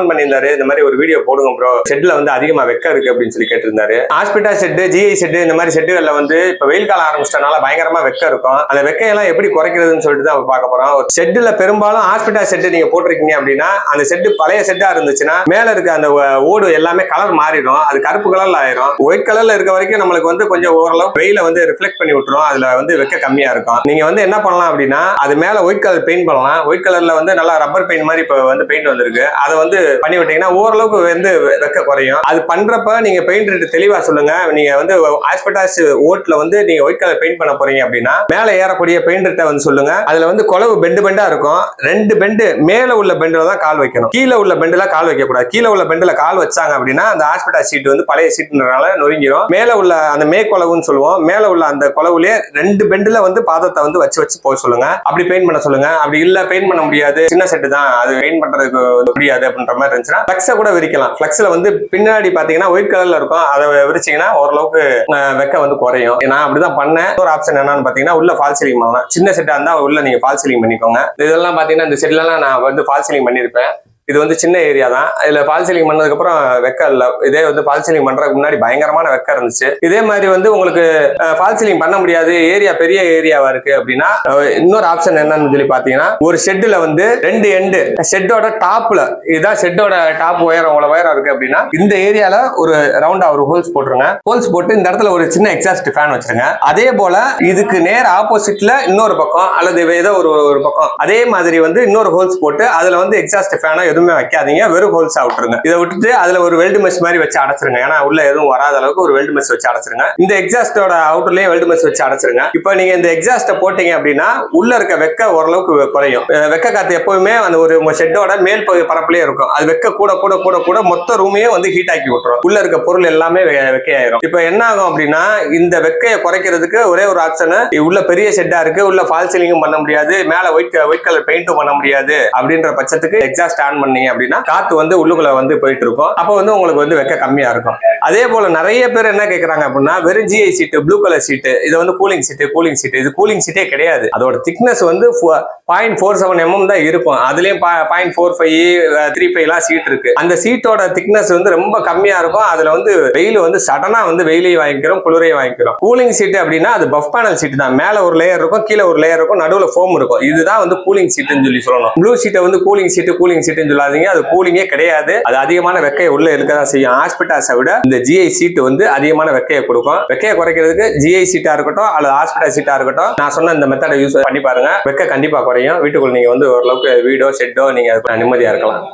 Comment பண்ணியிருந்தாரு. இந்த மாதிரி ஒரு வீடியோ போடுங்க ப்ரோ செட்ல வந்து அதிகமா வெக்க இருக்கு அப்படின்னு சொல்லி கேட்டிருந்தாரு. ஹாஸ்பிட்டல் செட்டு ஜிஐ செட்டு இந்த மாதிரி செட்டுகள்ல வந்து இப்ப வெயில் காலம் ஆரம்பிச்சிட்டனால பயங்கரமா வெக்க இருக்கும். அந்த வெக்கையெல்லாம் எப்படி குறைக்கிறதுன்னு சொல்லிட்டு தான் பார்க்க போறோம். செட்டுல பெரும்பாலும் ஹாஸ்பிட்டல் செட்டு நீங்க போட்டிருக்கீங்க அப்படின்னா அந்த செட்டு பழைய செட்டா இருந்துச்சுன்னா மேல இருக்க அந்த ஓடு எல்லாமே கலர் மாறிடும். அது கருப்பு கலர்ல ஆயிரும். ஒயிட் கலர்ல இருக்க வரைக்கும் நம்மளுக்கு வந்து கொஞ்சம் ஓரளவு வெயில வந்து ரிஃப்ளெக்ட் பண்ணி விட்டுரும். அதுல வந்து வெக்க கம்மியா இருக்கும். நீங்க வந்து என்ன பண்ணலாம் அப்படின்னா அது மேல ஒயிட் கலர் பெயிண்ட் பண்ணலாம். ஒயிட் கலர்ல வந்து நல்லா ரப்பர் பெயிண்ட் மாதிரி இப்ப வந்து பெயிண்ட் வந்திருக்கு. அதை வந்து பண்ணி விட்டீங்கன்னா ஓரளவுக்கு வந்து வெக்க குறையும். அது பண்றப்ப நீங்க பெயிண்ட் ரேட் தெளிவா சொல்லுங்க. நீங்க வந்து ஆஸ்பெட்டாஸ் ஓட்ல வந்து நீங்க ஒயிட் கலர் பெயிண்ட் பண்ண போறீங்க அப்படின்னா மேல ஏறக்கூடிய பெயிண்ட் ரேட்டை வந்து சொல்லுங்க. அதுல வந்து குழவு பெண்டு பெண்டா இருக்கும். ரெண்டு பெண்டு மேல உள்ள பெண்டுல தான் கால் வைக்கணும். கீழே உள்ள பெண்டுல கால் வைக்க கூடாது. கீழே உள்ள பெண்டுல கால் வச்சாங்க அப்படின்னா அந்த ஆஸ்பெட்டாஸ் சீட் வந்து பழைய சீட்னால நொறுங்கிடும் மேல உள்ள அந்த மே குழவுன்னு சொல்லுவோம். மேல உள்ள அந்த குழவுலயே ரெண்டு பெண்டுல வந்து பாதத்தை வந்து வச்சு வச்சு போக சொல்லுங்க. அப்படி பெயிண்ட் பண்ண சொல்லுங்க. அப்படி இல்ல பெயிண்ட் பண்ண முடியாது. சின்ன செட்டு தான். அது பெயிண்ட் பண்றதுக்கு முடியாது அப்படின்ற மாதிரி இருந்துச்சுன்னா ஃபிளக்ஸை கூட விரிக்கலாம். ஃபிளக்ஸ்ல வந்து பின்னாடி பாத்தீங்கன்னா ஒயிட் கலர்ல இருக்கும். அதை விரிச்சீங்கன்னா ஓரளவுக்கு வெக்க வந்து குறையும். நான் அப்படிதான் பண்ணேன். ஒரு ஆப்ஷன் என்னன்னு பாத்தீங்கன்னா உள்ள ஃபால் சீலிங் பண்ணலாம். சின்ன செட்டா இருந்தா உள்ள நீங்க ஃபால் சீலிங் பண்ணிக்கோங்க. இதெல்லாம் பாத்தீங்கன்னா இந்த செட்லாம் நான் வந்து ஃபால் சீலிங் பண்ணிருப்பேன். இது வந்து சின்ன ஏரியா தான். இதுல ஃபால் சீலிங் பண்ணதுக்கு அப்புறம் வெக்க இல்ல. இதே வந்து ஃபால் சீலிங் பண்றதுக்கு முன்னாடி பயங்கரமான வெக்க இருந்துச்சு. இதே மாதிரி வந்து உங்களுக்கு ஃபால் சீலிங் பண்ண முடியாது. ஏரியா பெரிய ஏரியாவா இருக்கு அப்படின்னா இன்னொரு ஆப்ஷன் என்னன்னு சொல்லி பாத்தீங்கன்னா ஒரு ஷெட்ல வந்து ரெண்டு எண்டு ஷெட்டோட டாப்ல இதுதான் ஷெட்டோட டாப் உயரம் உங்களை உயரம் இருக்கு அப்படின்னா இந்த ஏரியால ஒரு ரவுண்டா ஒரு ஹோல்ஸ் போட்டுருங்க. ஹோல்ஸ் போட்டு இந்த இடத்துல ஒரு சின்ன எக்ஸாஸ்ட் ஃபேன் வச்சிருங்க. அதே போல இதுக்கு நேர் ஆப்போசிட்ல இன்னொரு பக்கம் அல்லது ஏதோ ஒரு ஒரு பக்கம் அதே மாதிரி வந்து இன்னொரு ஹோல்ஸ் போட்டு அதுல வந்து எக்ஸாஸ்ட் ஃபேனோ எதுவும் வைக்காதீங்க. வெறும் ஹோல்ஸா விட்டுருங்க. இதை விட்டுட்டு அதுல ஒரு வெல்டு மெஸ் மாதிரி வச்சு அடைச்சிருங்க. ஏன்னா உள்ள எதுவும் வராத அளவுக்கு ஒரு வெல்டு மெஸ் வச்சு அடைச்சிருங்க. இந்த எக்ஸாஸ்டோட அவுட்டர்லயே வெல்டு மெஸ் வச்சு அடைச்சிருங்க. இப்போ நீங்க இந்த எக்ஸாஸ்ட போட்டீங்க அப்படின்னா உள்ள இருக்க வெக்க ஓரளவுக்கு குறையும். வெக்க காத்து எப்பவுமே அந்த ஒரு உங்க ஷெட்டோட மேல் பகுதி பரப்புலயே இருக்கும். அது வெக்க கூட கூட கூட கூட மொத்த ரூமையே வந்து ஹீட் ஆக்கி விட்டுரும். உள்ள இருக்க பொருள் எல்லாமே வெக்கையாயிரும். இப்போ என்ன ஆகும் அப்படின்னா இந்த வெக்கையை குறைக்கிறதுக்கு ஒரே ஒரு ஆப்ஷன் உள்ள பெரிய ஷெட்டா இருக்கு. உள்ள ஃபால் சீலிங்கும் பண்ண முடியாது. மேல ஒயிட் ஒயிட் கலர் பெயிண்ட்டும் பண்ண முடியாது. அப்படின்ற பட்சத்துக்கு எக்ஸாஸ்ட் ஆன் பண்ணீங்க அப்படின்னா காத்து வந்து உள்ளுக்குள்ள வந்து போயிட்டு இருக்கும். அப்போ வந்து உங்களுக்கு வந்து வெக்க கம்மியா இருக்கும். அதே போல நிறைய பேர் என்ன கேட்கறாங்க அப்படின்னா வெறும் GI sheet blue colour sheet இது வந்து கூலிங் சீட்டு கூலிங் சீட்டு இது கூலிங் சீட்டே கிடையாது. அதோட திக்னஸ் வந்து பாயிண்ட் ஃபோர் செவன் எம்எம் தான் இருக்கும். அதுலயும் பாயிண்ட் ஃபோர் ஃபைவ் த்ரீ ஃபைவ்லாம் சீட் இருக்கு. அந்த சீட்டோட திக்னஸ் வந்து ரொம்ப கம்மியா இருக்கும். அதுல வந்து வெயில் வந்து சடனா வந்து வெயிலையும் வாங்கிக்கிறோம் குளிரையும் வாங்கிக்கிறோம். கூலிங் சீட்டு அப்படின்னா அது பஃப் பேனல் சீட்டு தான். மேல ஒரு லேயர் இருக்கும் கீழே ஒரு லேயர் இருக்கும் நடுவில் ஃபோம் இருக்கும். இதுதான் வந்து கூலிங் சீட்டுன்னு சொல்லி சொல்லணும். ப்ளூ சீட்டை வந்து கூலிங் சீட்டு கூலிங் சீட்டுன்னு சொல்லாதீங்க. அது கூலிங்கே கிடையாது. அது அதிகமான வெக்கையை உள்ள இருக்க தான் செய்யும். ஹாஸ்பிட்டாஸை விட இந்த ஜிஐ சீட்டு வந்து அதிகமான வெக்கையை கொடுக்கும். வெக்கையை குறைக்கிறதுக்கு ஜிஐ சீட்டா இருக்கட்டும் அல்லது ஹாஸ்பிட்டல் சீட்டா இருக்கட்டும் நான் சொன்ன இந்த மெத்தடை யூஸ் பண்ணி பாருங்க. வெக்க கண்டிப்பா குறையும். வீட்டுக்குள்ள நீங்க வந்து ஓரளவுக்கு வீடோ ஷெட்டோ நீங்க நிம்மதியா இருக்கலாம்.